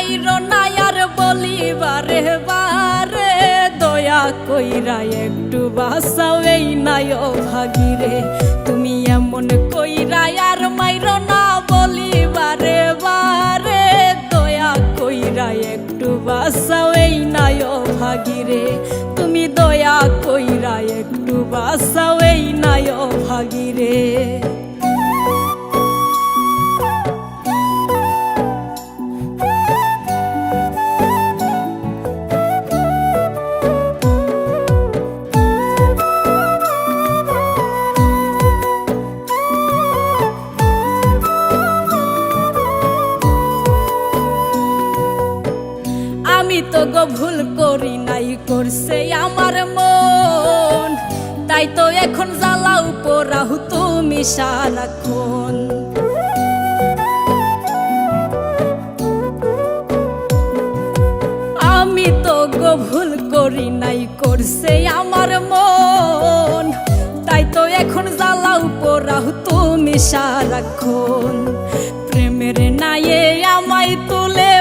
যাইর আর বলিবারে, বারে দয়া কইরা একটু বাসাও এই নায় ভাগিরে। তুমি এমন কইরা আর মাইর না বলিবারে, বারে দয়া কইরা একটু বাসাও এই নায় ভাগিরে। তুমি দয়া কইরা একটু বাসাও এই নায় ভাগিরে। তো গো ভুল করি নাই, করছে আমার মন। তাই তো এখন জ্বালাও তুমি সারাক্ষণ। আমি তো গো ভুল করি নাই, করছে আমার মন। তাই তো এখন জ্বালাও পোড়াহু তুমি সারাক্ষণ। প্রেমের নায়ে আমায় তুলে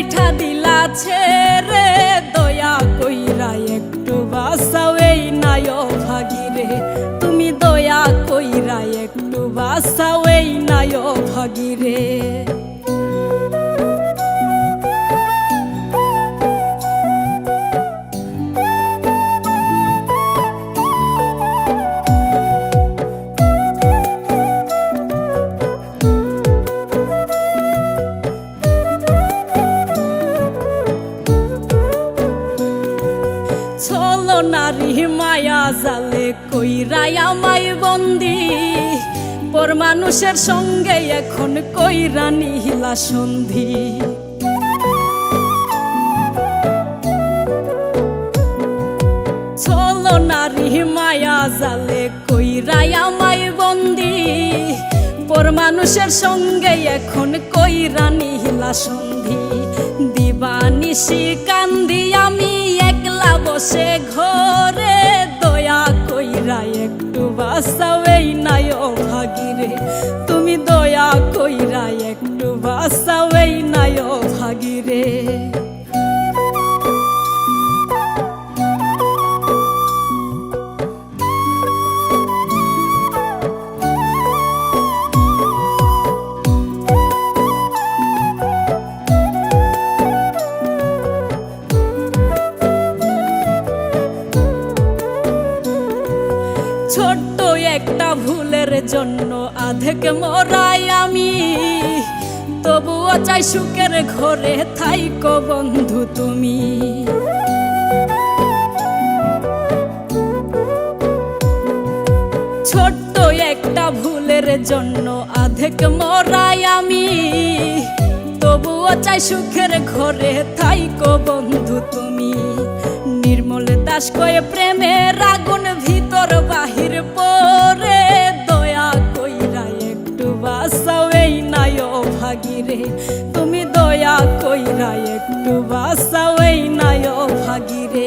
বৈঠা দিলা ছেড়ে দয়া কইরা একটু বাসাও এই নায় ভাগিরে। তুমি দয়া কইরা একটু বাসাও এই নারী মায়া জালে কইরাই আমায় বন্দি। পর মানুষের সঙ্গে এখন কইরা নিহিলা সন্ধি। ছলো নারী মায়া জালে কইরাই আমায় বন্দি। পর মানুষের সঙ্গে এখন কইরা নিহিলা সন্ধি। দিবানিশি কান্দি একটু বাসাও এই নায় ভাগিরে। তুমি দয়া কইরা একটু বাসাও এই নায় ভাগিরে। ছোট্ট একটা ভুলের জন্য আধেক মরাই আমি। তবুও চাই সুখের ঘরে থাইকো বন্ধু তুমি। ছোট্ট একটা ভুলের জন্য আধেক মরাই আমি। তবুও চাই সুখের ঘরে থাইকো বন্ধু তুমি। নির্মল দাস কয়ে প্রেমে রাগুন ভিতর বাহির পরে দয়া কইরা একটু বাসাও এই নায় ভাগিরে। তুমি দয়া কইরা একটু বাসাও এই নায় ভাগিরে।